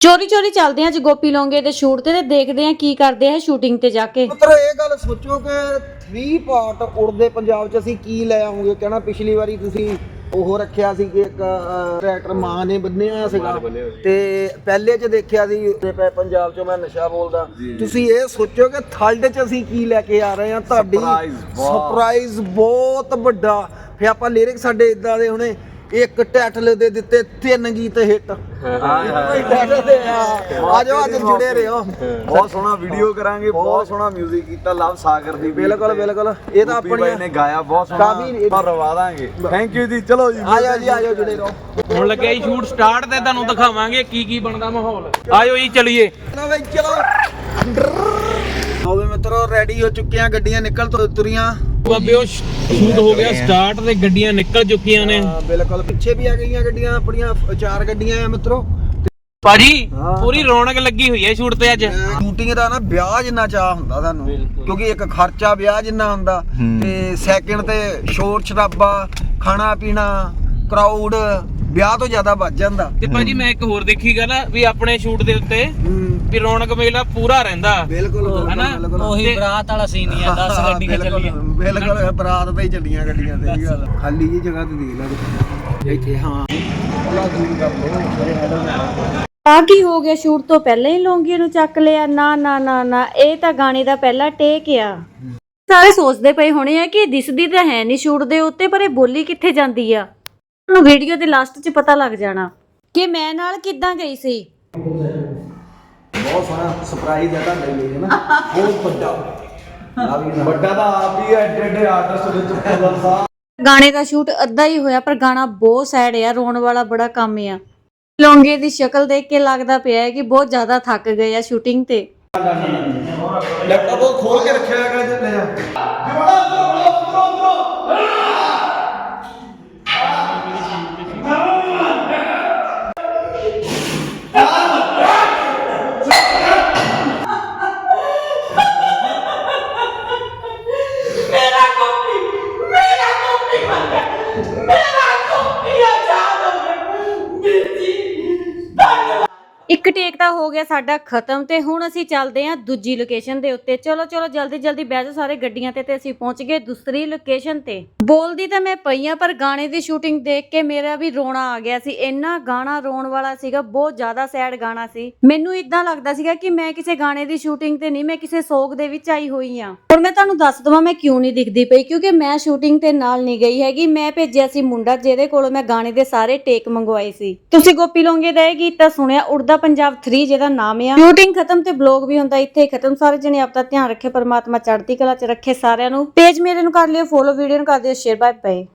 ਚੋਰੀ ਚੋਰੀ ਚੱਲਦੇ ਆ ਅੱਜ ਗੋਪੀ ਲੋਂਗੇ ਦੇ ਸ਼ੂਟ ਤੇ ਤੇ ਦੇਖਦੇ ਆ ਕੀ ਕਰਦੇ ਆ ਸ਼ੂਟਿੰਗ ਤੇ ਜਾ ਕੇ। ਪੁੱਤਰ ਇਹ ਗੱਲ ਸੋਚੋ ਕਿ 3 ਪਾਰਟ ਉੜਦੇ ਪੰਜਾਬ 'ਚ ਅਸੀਂ ਕੀ ਲੈ ਆਉਂਗੇ? ਕਹਿਣਾ ਪਿਛਲੀ ਵਾਰੀ ਤੁਸੀਂ ਉਹ ਰੱਖਿਆ ਸੀ ਕਿ ਇੱਕ ਟਰੈਕਟਰ ਮਾਂ ਨੇ ਬੰਨਿਆ ਸੀਗਾ। ਤੇ ਪਹਿਲੇ 'ਚ ਦੇਖਿਆ ਸੀ ਪ- ਪੰਜਾਬ 'ਚੋਂ ਮੈਂ ਨਸ਼ਾ ਬੋਲਦਾ। ਤੁਸੀਂ ਇਹ ਸੋਚੋ ਕਿ ਥਰਡ 'ਚ ਅਸੀਂ ਕੀ ਲੈ ਕੇ ਆ ਰਹੇ ਹਾਂ ਤੁਹਾਡੀ ਸਰਪ੍ਰਾਈਜ਼ ਬਹੁਤ। ਵੱਡਾ। ਫੇ ਆਪਾਂ ਲਿਰਿਕ ਸਾਡੇ ਇਦਾਂ ਦੇ ਹੁਣੇ। ਇੱਕ ਟਾਈਟਲ ਦੇ ਦਿੱਤੇ ਤਿੰਨ ਗੀਤ ਹਿੱਟ। ਟਾਈਟਲ ਦੇ ਆ ਆ ਜਾਓ ਅੱਜ ਜੁੜੇ ਰਹੋ। ਬਹੁਤ ਸੋਹਣਾ ਵੀਡੀਓ ਕਰਾਂਗੇ ਬਹੁਤ ਸੋਹਣਾ 뮤직 ਕੀਤਾ ਲਵ ਸਾਗਰ ਦੀ ਬਿਲਕੁਲ ਬਿਲਕੁਲ। ਇਹ ਤਾਂ ਆਪਣੀ ਨੇ ਗਾਇਆ ਬਹੁਤ ਸੋਹਣਾ ਕਾਫੀ- ਆਪਾਂ ਰਵਾ ਦਾਂਗੇ। ਥੈਂਕ ਯੂ ਜੀ ਚਲੋ ਜੀ। ਆ ਜਾਓ ਜੀ ਆ ਜਾਓ ਜੁੜੇ ਰਹੋ। ਹੁਣ ਲੱਗਿਆ ਜੀ ਸ਼ੂਟ ਸਟਾਰਟ ਤੇ ਤੁਹਾਨੂੰ ਦਿਖਾਵਾਂਗੇ ਕੀ ਕੀ ਬਣਦਾ ਮਾਹੌਲ। ਆਜੋ ਜੀ ਚਲਿਏ। ਨਾ ਬਈ ਚਲੋ। ਹੋਵੇ ਮਿੱਤਰੋ ਰੈਡੀ ਹੋ ਚੁੱਕੇ ਆ ਗੱਡੀਆਂ ਨਿਕਲ ਤੁ- ਤੁਰੀਆਂ। ਬਾਬਿਓ ਸ਼ੂਟ ਹੋ ਗਿਆ ਸਟਾਰਟ ਤੇ ਗੱਡੀਆਂ ਨਿਕਲ ਚੁੱਕੀਆਂ ਨੇ। ਹਾਂ, ਬਿਲਕੁਲ। ਪਿੱਛੇ ਵੀ ਆ ਗਈਆਂ ਗੱਡੀਆਂ ਆਪਣੀਆਂ ਚਾਰ ਗੱਡੀਆਂ ਆ ਮਿੱਤਰੋ। ਭਾਜੀ ਹਾਂ। ਪੂਰੀ ਰੌਣਕ ਲੱਗੀ ਹੋਈ ਹੈ ਸ਼ੂਟ ਤੇ ਅੱਜ। ਸ਼ੂਟਿੰਗ ਦਾ ਨਾ ਵਿਆਹ ਜਿੰਨਾ ਚਾਹ ਹੁੰਦਾ ਤੁਹਾਨੂੰ ਕਿਉਂਕਿ ਇੱਕ ਖਰਚਾ ਵਿਆਹ ਜਿੰਨਾ ਹੁੰਦਾ ਤੇ ਸੈਕਿੰਡ ਤੇ ਸ਼ੋਰ ਸ਼ਰਾਬਾ ਖਾਣਾ ਪੀਣਾ ਕਰਾਊਡ ਵਿਆਹ ਤੋਂ ਜ਼ਿਆਦਾ ਵੱਜ ਜਾਂਦਾ। ਤੇ ਭਾਜੀ ਮੈਂ ਇੱਕ ਹੋਰ ਦੇਖੀ ਗੱਲ ਵੀ ਆਪਣੇ ਸ਼ੂਟ ਦੇ ਉੱਤੇ ਹੂੰ, ਵੀ ਰੌਣਕ ਮੇਲਾ ਪੂਰਾ ਰਹਿੰਦਾ। ਬਿਲਕੁਲ ਹਨਾ? ਬਿਲਕੁਲ। ਉਹੀ ਬਰਾਤ ਵਾਲਾ ਸੀਨ ਹੀ ਆ 10 ਹਾਂ, ਗੱਡੀਆਂ ਬਿਲਕੁਲ, ਚੱਲੀਆਂ। ਬਿਲਕੁਲ ਬਰਾਤ ਤੇ ਹੀ ਚੱਲੀਆਂ ਗੱਡੀਆਂ ਤੇ ਇਹ ਗੱਲ ਖਾਲੀ ਜੀ ਜਗ੍ਹਾ ਤੇ ਦੇਖ ਲੈ। ਇੱਥੇ ਹਾਂ। ਬੜਾ ਦੂਰ ਕਰ ਲਓ ਆ ਕੀ ਹੋ ਗਿਆ? ਸ਼ੂਟ ਤੋਂ ਪਹਿਲਾਂ ਹੀ ਲੋਂਗੀ ਨੂੰ ਚੱਕ ਲਿਆ? ਨਾ ਨਾ ਨਾ ਨਾ। ਇਹ ਤਾਂ ਗਾਣੇ ਦਾ ਪਹਿਲਾ ਟੇਕ ਆ। ਸਾਰੇ ਸੋਚਦੇ ਪਏ ਹੋਣੇ ਆ ਕਿ ਦਿਸਦੀ ਤਾਂ ਹੈ ਨਹੀਂ ਸ਼ੂਟ ਦੇ ਉੱਤੇ ਪਰ ਇਹ ਬੋਲੀ ਕਿੱਥੇ ਜਾਂਦੀ ਆ? ਤੁਹਾਨੂੰ ਵੀਡੀਓ ਦੇ ਲਾਸਟ 'ਚ ਪਤਾ ਲੱਗ ਜਾਣਾ ਕਿ ਮੈਂ ਨਾਲ ਕਿੱਦਾਂ ਗਈ ਸੀ? ਬਹੁਤ ਸੋਹਣਾ ਸਰਪ੍ਰਾਈਜ਼ ਹੈ ਤੁਹਾਡੇ ਲਈ ਹੈ ਨਾ। ਬਹੁਤ ਵੱਡਾ। ਆ ਵੀ ਵੱਡਾ ਤਾਂ ਆਪ ਹੀ ਐਡੇ ਐਡੇ ਆਰਟਿਸਟ ਵਿੱਚ ਪਦਲ ਸਾਹਿਬ ਗਾਣੇ ਦਾ ਸ਼ੂਟ ਅੱਧਾ ਹੀ ਹੋਇਆ ਪਰ ਗਾਣਾ ਬਹੁਤ ਸੈਡ ਆ ਰੋਣ ਵਾਲਾ ਬੜਾ ਕੰਮ ਆ। ਲੋਂਗੇ ਦੀ ਸ਼ਕਲ ਦੇਖ ਕੇ ਲੱਗਦਾ ਪਿਆ ਹੈ ਕਿ ਬਹੁਤ ਜ਼ਿਆਦਾ ਥੱਕ ਗਏ ਆ ਸ਼ੂਟਿੰਗ ਤੇ। ਲੈਪਟਾਪ ਉਹ ਖੋਲ ਕੇ ਰੱਖਿਆ ਹੈਗਾ ਜੇ ਲੈ ਜਾ ਟੇਕ ਤਾਂ ਹੋ ਗਿਆ ਸਾਡਾ ਖਤਮ ਤੇ ਹੁਣ ਅਸੀਂ ਚੱਲਦੇ ਹਾਂ ਦੂਜੀ ਲੋਕੇਸ਼ਨ ਦੇ ਉੱਤੇ। ਚਲੋ ਚਲੋ, ਜਲਦੀ ਜਲਦੀ ਬਹਿ ਜਾਓ ਸਾਰੇ ਗੱਡੀਆਂ ਤੇ ਤੇ ਅਸੀਂ ਪਹੁੰਚ ਗਏ ਦੂਸਰੀ ਲੋਕੇਸ਼ਨ ਤੇ। ਬੋਲਦੀ ਤਾਂ ਮੈਂ ਪਈ ਆ ਪਰ ਗਾਣੇ ਦੀ ਸ਼ੂਟਿੰਗ ਦੇਖ ਕੇ ਮੇਰਾ ਵੀ ਰੋਣਾ ਆ ਗਿਆ ਸੀ। ਇੰਨਾ ਗਾਣਾ ਰੋਣ ਵਾਲਾ ਸੀਗਾ, ਬਹੁਤ ਜ਼ਿਆਦਾ ਸੈਡ ਗਾਣਾ ਸੀ। ਮੈਨੂੰ ਇਦਾਂ ਲੱਗਦਾ ਸੀਗਾ ਕਿ ਮੈਂ ਕਿਸੇ ਗਾਣੇ ਦੀ ਸ਼ੂਟਿੰਗ ਤੇ ਨਹੀਂ, ਮੈਂ ਕਿਸੇ ਸੋਗ ਦੇ ਵਿੱਚ ਆਈ ਹੋਈ ਆ ਹੁਣ ਮੈਂ ਤੁਹਾਨੂੰ ਦੱਸ ਦਵਾਂ, ਮੈਂ ਕਿਉਂ ਨਹੀਂ ਦਿਖਦੀ ਪਈ, ਕਿਉਂਕਿ ਮੈਂ ਸ਼ੂਟਿੰਗ ਤੇ ਨਾਲ ਨਹੀਂ ਗਈ ਹੈਗੀ। ਮੈਂ ਭੇਜਿਆ ਸੀ ਮੁੰਡਾ, ਜਿਹਦੇ ਕੋਲੋਂ ਮੈਂ ਗਾਣੇ ਦੇ ਸਾਰੇ ਟੇਕ ਮੰਗਵਾਏ ਸੀ। ਤੁਸੀਂ ਗੋਪੀ ਲੋਂਗੇ ਦਾ ਇਹ ਗੀਤ ਤਾਂ ਸੁਣਿਆ, ਉੜਦਾ ਪੰਜਾਬ 3 ਜਿਹਦਾ ਨਾਮ ਆ। ਸ਼ੂਟਿੰਗ ਖਤਮ ਤੇ ਬਲੌਗ ਵੀ ਹੁੰਦਾ ਇੱਥੇ ਖਤਮ ਸਾਰੇ ਜਣੇ ਆਪਦਾ ਧਿਆਨ ਰੱਖੇ ਪਰਮਾਤਮਾ ਚੜ੍ਹਦੀ ਕਲਾ ਚ ਰੱਖੇ ਸਾਰਿਆਂ ਨੂੰ। ਪੇਜ ਮੇਰੇ ਨੂੰ ਕਰ ਲਿਓ ਫੋਲੋ ਵੀਡੀਓ ਨੂੰ ਕਰ ਦਿਓ ਸ਼ੇਅਰ ਬਾਏ ਬਾਏ